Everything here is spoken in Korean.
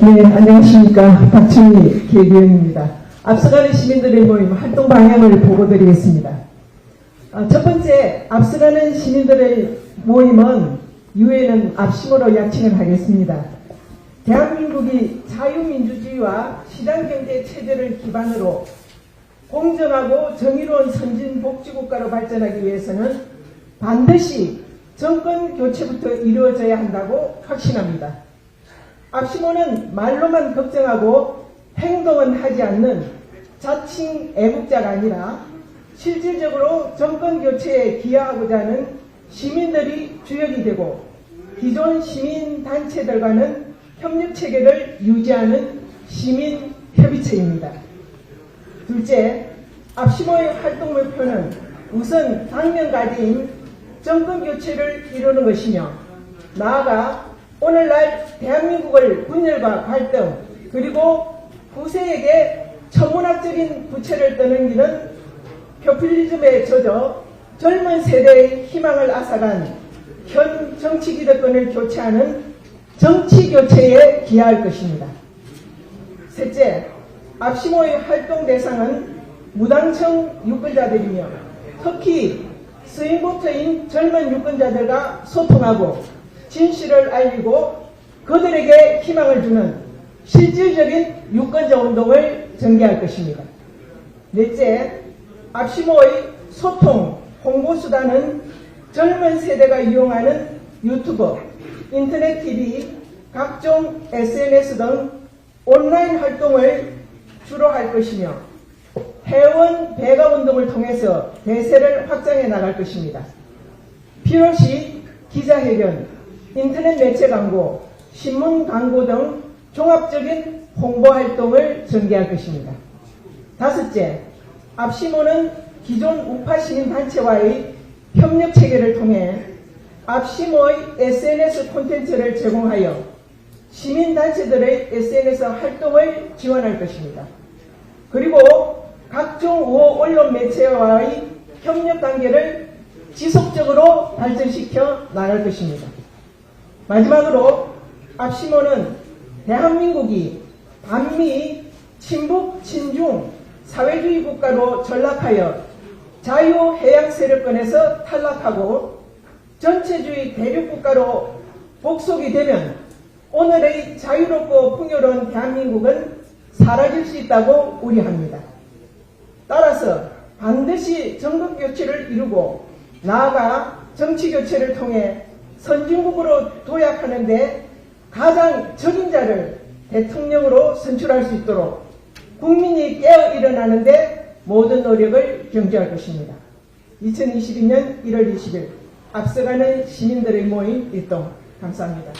네, 안녕하십니까. 박준희 개교원입니다. 앞서가는 시민들의 모임 활동 방향을 보고드리겠습니다. 아, 첫 번째, 앞서가는 시민들의 모임은 유엔은 앞심으로 야칭을 하겠습니다. 대한민국이 자유민주주의와 시장경제 체제를 기반으로 공정하고 정의로운 선진 복지국가로 발전하기 위해서는 반드시 정권 교체부터 이루어져야 한다고 확신합니다. 앞시모는 말로만 걱정하고 행동은 하지 않는 자칭 애국자가 아니라 실질적으로 정권 교체에 기여하고자 하는 시민들이 주역이 되고 기존 시민 단체들과는 협력 체계를 유지하는 시민 협의체입니다. 둘째, 앞시모의 활동 목표는 우선 당면과제인 정권 교체를 이루는 것이며 나아가 오늘날 대한민국을 분열과 갈등 그리고 구세에게 천문학적인 부채를 길은 표퓰리즘에 젖어 젊은 세대의 희망을 앗아간 현 정치 기득권을 교체하는 정치 교체에 기여할 것입니다. 셋째, 앞시모의 활동 대상은 무당청 유권자들이며 특히 스윙보터인 젊은 유권자들과 소통하고 진실을 알리고 그들에게 희망을 주는 실질적인 유권자 운동을 전개할 것입니다. 넷째, 앞시모의 소통, 홍보수단은 젊은 세대가 이용하는 유튜브, 인터넷 TV, 각종 SNS 등 온라인 활동을 주로 할 것이며 회원 배가 운동을 통해서 대세를 확장해 나갈 것입니다. 필요시 기자회견, 인터넷 매체 광고, 신문 광고 등 종합적인 홍보 활동을 전개할 것입니다. 다섯째, 앞시모는 기존 우파 시민 단체와의 협력 체계를 통해 앞시모의 SNS 콘텐츠를 제공하여 시민 단체들의 SNS 활동을 지원할 것입니다. 그리고 각종 우호 언론 매체와의 협력 관계를 지속적으로 발전시켜 나갈 것입니다. 마지막으로 앞시모는 대한민국이 반미 친북 친중 사회주의 국가로 전락하여 자유해양 세력권에서 탈락하고 전체주의 대륙국가로 복속이 되면 오늘의 자유롭고 풍요로운 대한민국은 사라질 수 있다고 우려합니다. 따라서 반드시 정권 교체를 이루고 나아가 정치 교체를 통해 선진국으로 도약하는데 가장 적임자를 대통령으로 선출할 수 있도록 국민이 깨어 일어나는데 모든 노력을 경주할 것입니다. 2022년 1월 20일 앞서가는 시민들의 모임 일동 감사합니다.